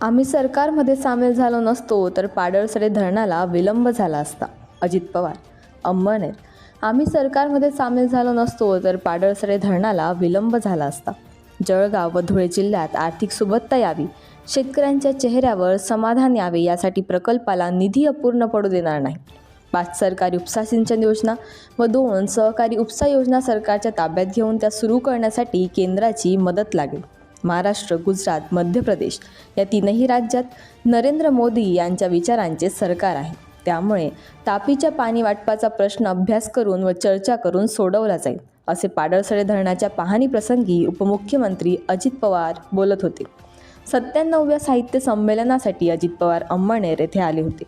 आम्ही सरकारमध्ये सामील झालो नसतो तर पाडळसरे धरणाला विलंब झाला असता. अजित पवार अंबरनेर आम्ही सरकारमध्ये सामील झालो नसतो तर पाडळसरे धरणाला विलंब झाला असता. जळगाव व धुळे जिल्ह्यात आर्थिक सुबत्ता यावी शेतकऱ्यांच्या चेहऱ्यावर समाधान यावे यासाठी प्रकल्पाला निधी अपूर्ण पडू देणार नाही. पाच सरकारी उपसा सिंचन योजना व दोन सहकारी उपसा योजना सरकारच्या ताब्यात घेऊन त्या सुरू करण्यासाठी केंद्राची मदत लागेल. महाराष्ट्र गुजरात मध्य प्रदेश या तीनही राज्यात नरेंद्र मोदी यांच्या विचारांचे सरकार आहे. त्यामुळे तापीच्या पाणी वाटपाचा प्रश्न अभ्यास करून व चर्चा करून सोडवला जाईल असे पाडळसरे धरणाच्या पाहणीप्रसंगी उपमुख्यमंत्री अजित पवार बोलत होते. सत्त्याण्णवव्या साहित्य संमेलनासाठी अजित पवार अंमळनेर येथे आले होते.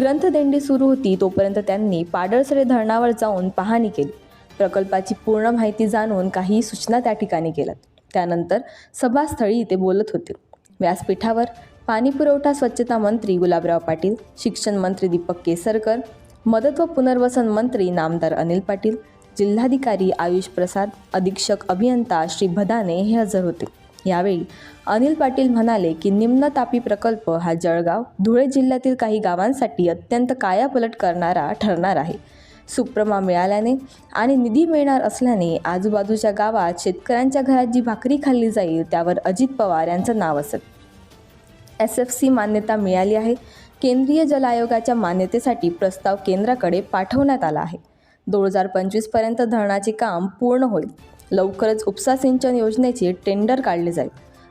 ग्रंथदिंडी सुरू होती तोपर्यंत त्यांनी पाडळसरे धरणावर जाऊन पाहणी केली. प्रकल्पाची पूर्ण माहिती जाणून काही सूचना त्या ठिकाणी केल्यात. त्यानंतर सभास्थळी ते बोलत होते. व्यासपीठावर पाणीपुरवठा स्वच्छता मंत्री गुलाबराव पाटील शिक्षण मंत्री दीपक केसरकर मदत व पुनर्वसन मंत्री नामदार अनिल पाटील जिल्हाधिकारी आयुष प्रसाद अधीक्षक अभियंता श्री भदाने हे हजर होते. यावेळी अनिल पाटील म्हणाले की निम्न तापी प्रकल्प हा जळगाव धुळे जिल्ह्यातील काही गावांसाठी अत्यंत कायापलट करणारा ठरणार आहे. सुप्रमा मिळाल्याने आणि निधी मिळणार असल्याने आजूबाजूच्या गावात शेतकऱ्यांच्या घरात जी भाकरी खाल्ली जाईल त्यावर अजित पवार यांचं नाव असेल एस एफ सी मान्यता मिळाली आहे. केंद्रीय जल आयोगाच्या मान्यतेसाठी प्रस्ताव केंद्राकडे पाठवण्यात आला आहे. दोन हजार पंचवीसपर्यंत धरणाचे काम पूर्ण होईल. लवकरच उपसा सिंचन योजनेचे टेंडर काढले जाईल.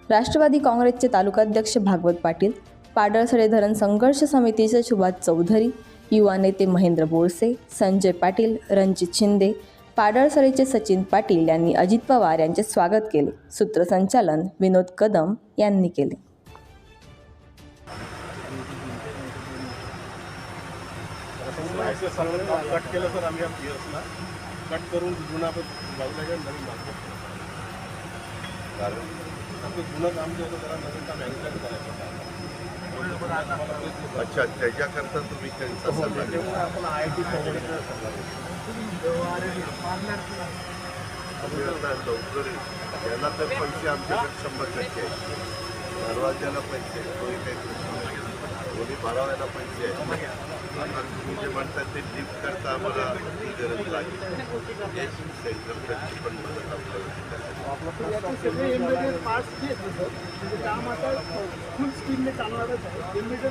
राष्ट्रवादी काँग्रेसचे तालुकाध्यक्ष भागवत पाटील पाडळसरे धरण संघर्ष समितीचे सुभाष चौधरी युवा नेते महेंद्र बोरसे संजय पाटील रणजित शिंदे पाडळसरीचे सचिन पाटील यांनी अजित पवार यांचे स्वागत केले. सूत्रसंचालन विनोद कदम यांनी केले. कट केलं तर आम्ही कट करून जुना आपण बाजूला नवीन कारण आपलं जुनं काम जे होतं त्याला नवीन काम ॲग्रीकल्चर करायचं. अच्छा त्याच्याकरता तुम्ही त्यांचा सल्ला घेता. आपण आय टी आम्ही आता लवकर याला तर पैसे आमच्याकडे शंभर टक्के आहेत. दरवाज्याला पैसे आहेत, कोणी काही कोणी भरावायला पैसे आहेत. जे म्हणतात ते डीप करता आम्हाला गरज लागेल. हे सेंट्रल पण मदत आपल्याला म्हणजे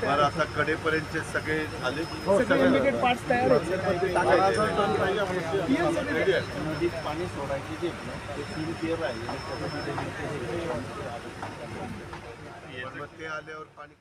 बरं आता कडेपर्यंतचे सगळे आले आहेत. सगळे एम्बेडेड पार्ट्स तयार आहेत. सर. नदीत पाणी सोडायची जे ते तीन आल्यावर पाणी